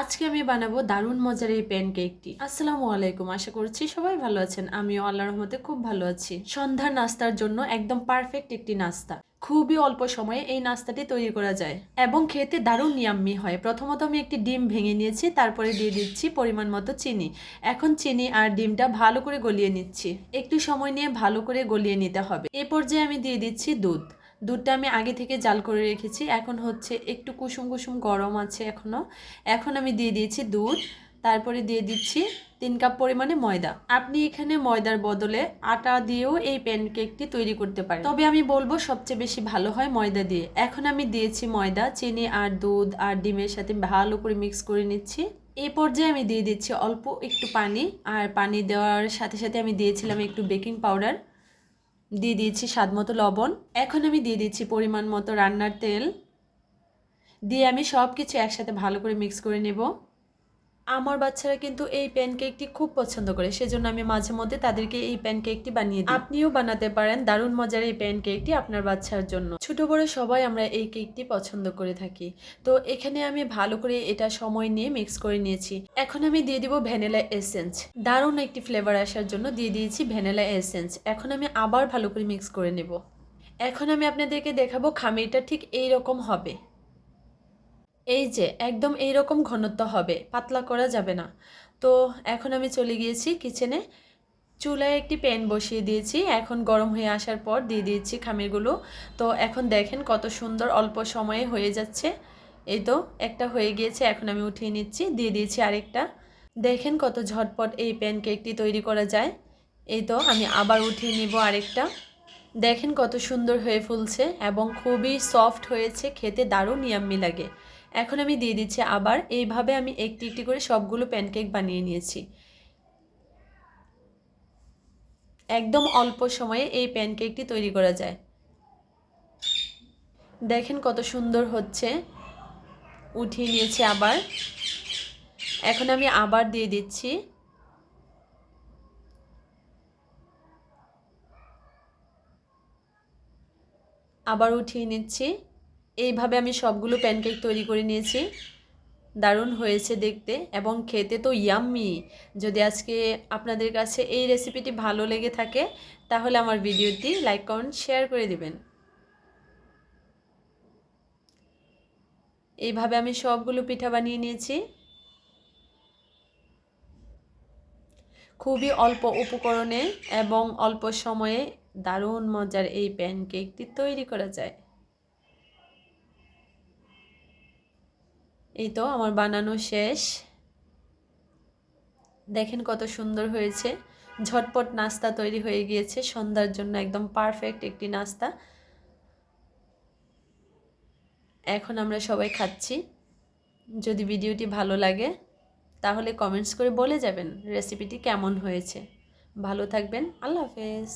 আজকে আমি বানাবো দারুণ মজার এই প্যানকেকটি আসসালামু আলাইকুম, আশা করছি সবাই ভালো আছেন। আমিও আল্লাহর রহমতে খুব ভালো আছি। সন্ধ্যার নাস্তার জন্য একদম পারফেক্ট একটি নাস্তা। খুবই অল্প সময়ে এই নাস্তাটি তৈরি করা যায় এবং খেতে দারুণ ইয়াম্মি হয়। প্রথমত আমি একটি ডিম ভেঙে নিয়েছি, তারপরে দিয়ে দিচ্ছি পরিমাণ মতো চিনি। এখন চিনি আর ডিমটা ভালো করে গলিয়ে নিচ্ছি। একটু সময় নিয়ে ভালো করে গলিয়ে নিতে হবে। এ পর্যায়ে আমি দিয়ে দিচ্ছি দুধ। দুধটা আমি আগে থেকে জাল করে রেখেছি। এখন হচ্ছে একটু কুসুম কুসুম গরম আছে এখনও এখন আমি দিয়ে দিয়েছি দুধ, তারপরে দিয়ে দিচ্ছি তিন কাপ পরিমাণে ময়দা। আপনি এখানে ময়দার বদলে আটা দিয়েও এই প্যানকেকটি তৈরি করতে পারেন। তবে আমি বলব সবচেয়ে বেশি ভালো হয় ময়দা দিয়ে। এখন আমি দিয়েছি ময়দা, চিনি আর দুধ আর ডিমের সাথে ভালো করে মিক্স করে নিচ্ছি। এই পর্যায়ে আমি দিয়ে দিচ্ছি অল্প একটু পানি। আর পানি দেওয়ার সাথে সাথে আমি দিয়েছিলাম একটু বেকিং পাউডার। দিয়ে দিয়েছি স্বাদ মতো লবণ। এখন আমি দিয়ে দিচ্ছি পরিমাণ মতো রান্নার তেল। দিয়ে আমি সব কিছু একসাথে ভালো করে মিক্স করে নেব। আমার বাচ্চারা কিন্তু এই প্যানকেকটি খুব পছন্দ করে, সেজন্য আমি মাঝে মধ্যে তাদেরকে এই প্যানকেকটি বানিয়ে দিই। আপনিও বানাতে পারেন দারুণ মজার এই প্যানকেকটি আপনার বাচ্চার জন্য। ছোট বড় সবাই আমরা এই কেকটি পছন্দ করে থাকি। তো এখানে আমি ভালো করে এটা সময় নিয়ে মিক্স করে নিয়েছি। এখন আমি দিয়ে দিব ভ্যানিলা এসেন্স দারুণ একটি ফ্লেভার আসার জন্য দিয়ে দিয়েছি ভ্যানিলা এসেন্স এখন আমি আবার ভালো করে মিক্স করে নেব। এখন আমি আপনাদেরকে দেখাবো খামিরটা ঠিক এই রকম হবে। এই যে, একদম এই রকম ঘনত্ব হবে, পাতলা করা যাবে না। তো এখন আমি চলে গিয়েছি কিচেনে চুলায় একটি প্যান বসিয়ে দিয়েছি, এখন গরম হয়ে আসার পর দিয়ে দিয়েছি খামিরগুলো। তো এখন দেখেন কত সুন্দর অল্প সময়ে হয়ে যাচ্ছে। এই তো, একটা হয়ে গিয়েছে, এখন আমি উঠিয়ে নিচ্ছি, দিয়ে দিয়েছি আরেকটা। দেখেন কত ঝটপট এই প্যানকেকটি তৈরি করা যায়। এই তো, আমি আবার উঠিয়ে নিব আরেকটা। দেখেন কত সুন্দর হয়ে ফুলছে এবং খুবই সফট হয়েছে, খেতে দারুণ ইয়াম্মি লাগে। এখন আমি দিয়ে দিচ্ছি আবার। এইভাবে আমি একটি একটি করে সবগুলো প্যানকেক বানিয়ে নিয়েছি। একদম অল্প সময়ে এই প্যানকেকটি তৈরি করা যায়। দেখেন কত সুন্দর হচ্ছে। উঠিয়ে নিয়েছি আবার। এখন আমি আবার দিয়ে দিচ্ছি। আবার উঠিয়ে নিচ্ছি। এইভাবে আমি সবগুলো প্যানকেক তৈরি করে নিয়েছি। দারুণ হয়েছে দেখতে এবং খেতে তো ইয়াম্মি যদি আজকে আপনাদের কাছে এই রেসিপিটি ভালো লেগে থাকে, তাহলে আমার ভিডিওটি লাইক কমেন্ট শেয়ার করে দিবেন। এইভাবে আমি সবগুলো পিঠা বানিয়ে নিয়েছি। খুবই অল্প উপকরণে এবং অল্প সময়ে দারুণ মজার এই প্যানকেকটি তৈরি করা যায়। এই তো আমার বানানো শেষ। দেখেন কত সুন্দর হয়েছে। ঝটপট নাস্তা তৈরি হয়ে গিয়েছে। সন্ধ্যার জন্য একদম পারফেক্ট একটি নাস্তা। এখন আমরা সবাই খাচ্ছি। যদি ভিডিওটি ভালো লাগে, তাহলে কমেন্টস করে বলে যাবেন রেসিপিটি কেমন হয়েছে। ভালো থাকবেন। আল্লাহ হাফেজ।